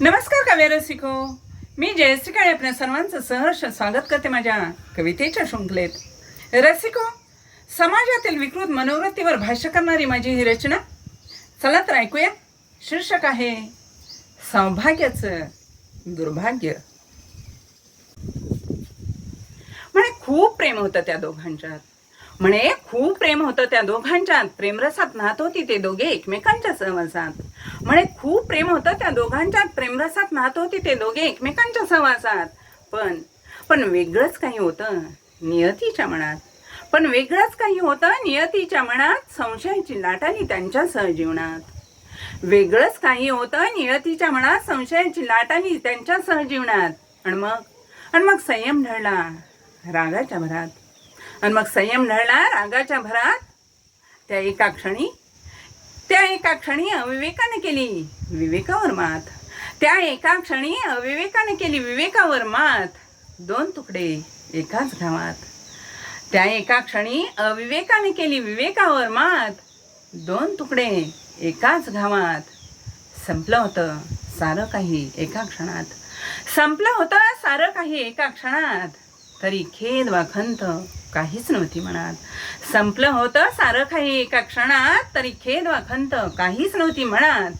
काव्यरसिको मी जयश्री काळे आपल्या सर्वांचं सहर्ष स्वागत करते माझ्या कवितेच्या शृंखलेत. रसिको समाजातील विकृत मनोवृत्तीवर भाष्य करणारी माझी ही रचना. चला तर ऐकूया. शीर्षक आहे सौभाग्याचं दुर्भाग्य. म्हणे खूप प्रेम होतं त्या दोघांच्यात. म्हणे खूप प्रेम होतं त्या दोघांच्यात. प्रेमरसात नात होती ते दोघे एकमेकांच्या सहवासात. म्हणे खूप प्रेम होतं त्या दोघांच्यात. प्रेमरसात नात होती ते दोघे एकमेकांच्या सहवासात. पण पण वेगळंच काही होतं नियतीच्या मनात. पण वेगळंच काही होतं नियतीच्या मनात संशयाची लाट आली त्यांच्या सहजीवनात. वेगळंच काही होतं नियतीच्या मनात संशयाची लाट आली त्यांच्या सहजीवनात. आणि मग आणि मग संयम ढळला रागाच्या भरात. आणि मग संयम ढळला रागाच्या भरात. त्या एका क्षणी त्या एका क्षणी अविवेकाने केली विवेकावर मात. त्या एका क्षणी अविवेकाने केली विवेकावर मात. दोन तुकडे एकाच घावात. त्या एका क्षणी अविवेकाने केली विवेकावर मात. दोन तुकडे एकाच घावात. संपलं होतं सारं काही एका क्षणात. संपलं होतं सारं काही एका क्षणात. तरी खेद वा खंत काहीच नव्हती म्हणत संपलं होतं सारं काही एका क्षणात तरी खेद वा खंत काहीच नव्हती म्हणत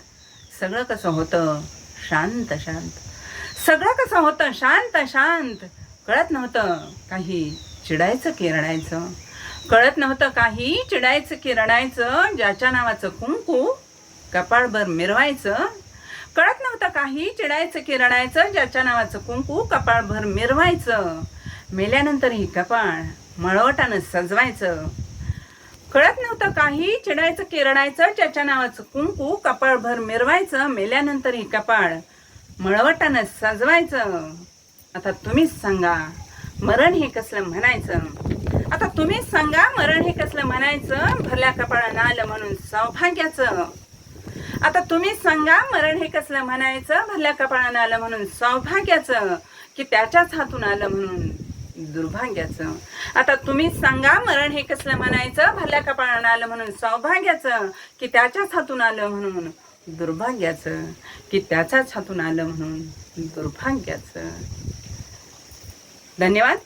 सगळं कसं होतं? शांत शांत. सगळं कसं होतं? शांत शांत. कळत नव्हतं काही चिडायचं की रडायचं. कळत नव्हतं काही चिडायचं की रडायचं. ज्याच्या नावाचं कुंकू कपाळभर मिरवायचं. कळत नव्हतं काही चिडायचं की रडायचं. ज्याच्या नावाचं कुंकू कपाळभर मिरवायचं. मेल्यानंतर ही कपाळ मळवटानं सजवायचं. कळत नव्हतं काही चिडायचं की त्याच्या ज्याच्या नावाचं कुंकू कपाळभर मिरवायचं मेल्यानंतर ही कपाळ मळवटानं सजवायचं. आता तुम्हीच सांगा मरण हे कसलं म्हणायचं? आता तुम्हीच सांगा मरण हे कसलं म्हणायचं? भरल्या कपाळानं आलं म्हणून सौभाग्याचं. आता तुम्हीच सांगा मरण हे कसलं म्हणायचं? भरल्या कपाळानं आलं म्हणून सौभाग्याचं. की त्याच्याच हातून आलं म्हणून दुर्भाग्याचं. आता तुम्हीच सांगा मरण हे कसलं म्हणायचं? भल्या कपाळानं आलं म्हणून सौभाग्याचं की त्याच्याच हातून आलं म्हणून दुर्भाग्याचं की त्याच्याच हातून आलं म्हणून दुर्भाग्याचं. धन्यवाद.